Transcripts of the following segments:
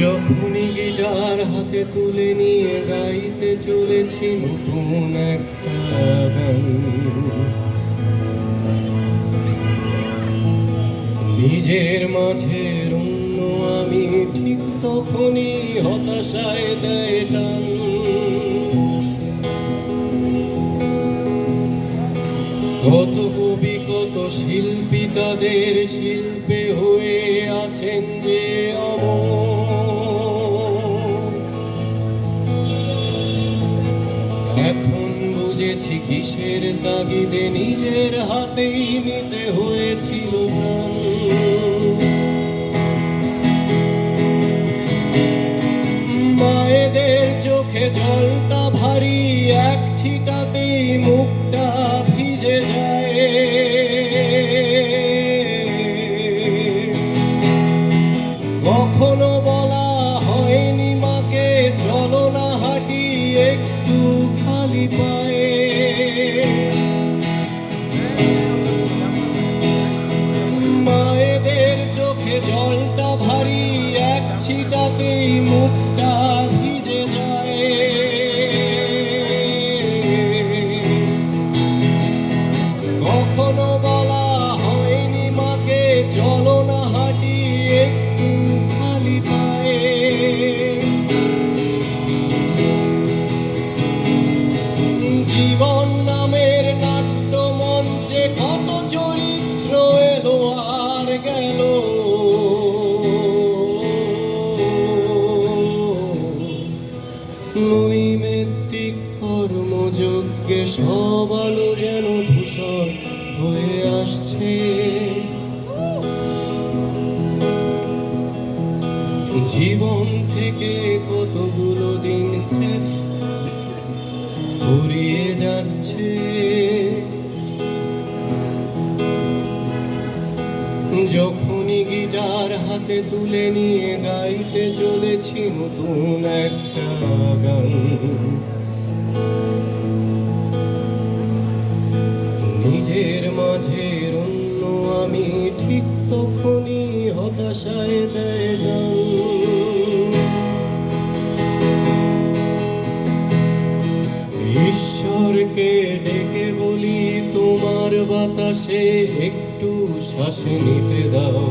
যখনই গিটার হাতে তুলে নিয়ে গাইতে চলেছি, নতুন একটা নিজের মাঝে অন্য আমি ঠিক তখনই হতাশায় দেয় টান। কত শিল্পী তাদের শিল্পে হয়ে আছেন যে এখন বুঝেছি কিসের তাগিদে নিজের হাতেই নিতে হয়েছিল প্রাণ। খালি পায়ে মায়েদের চোখে জলটা ভারী এক ছিটাতেই মুখটা এলো আর গেল। নৈমিত্তিক কর্মযজ্ঞে সব আলো যেন ধূসর হয়ে আসছে। জীবন থেকে কতগুলো দিন স্রেফ ফুরিয়ে যাচ্ছে। যখনই গিটার হাতে তুলে নিয়ে গাইতে চলেছি নতুন একটা গান। নিজের মাঝের অন্য আমি ঠিক তখনই হতাশায় দেয় তোমার বাতাসে একটু শ্বাস নিতে দাও।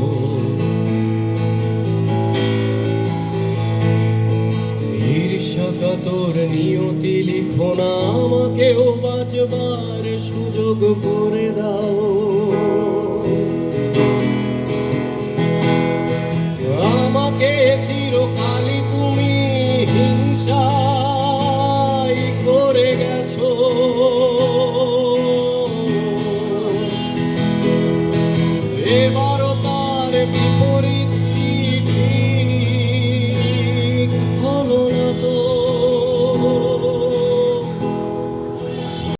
তোর নিয়তি লিখো না আমাকেও বাঁচবার সুযোগ করে দাও। If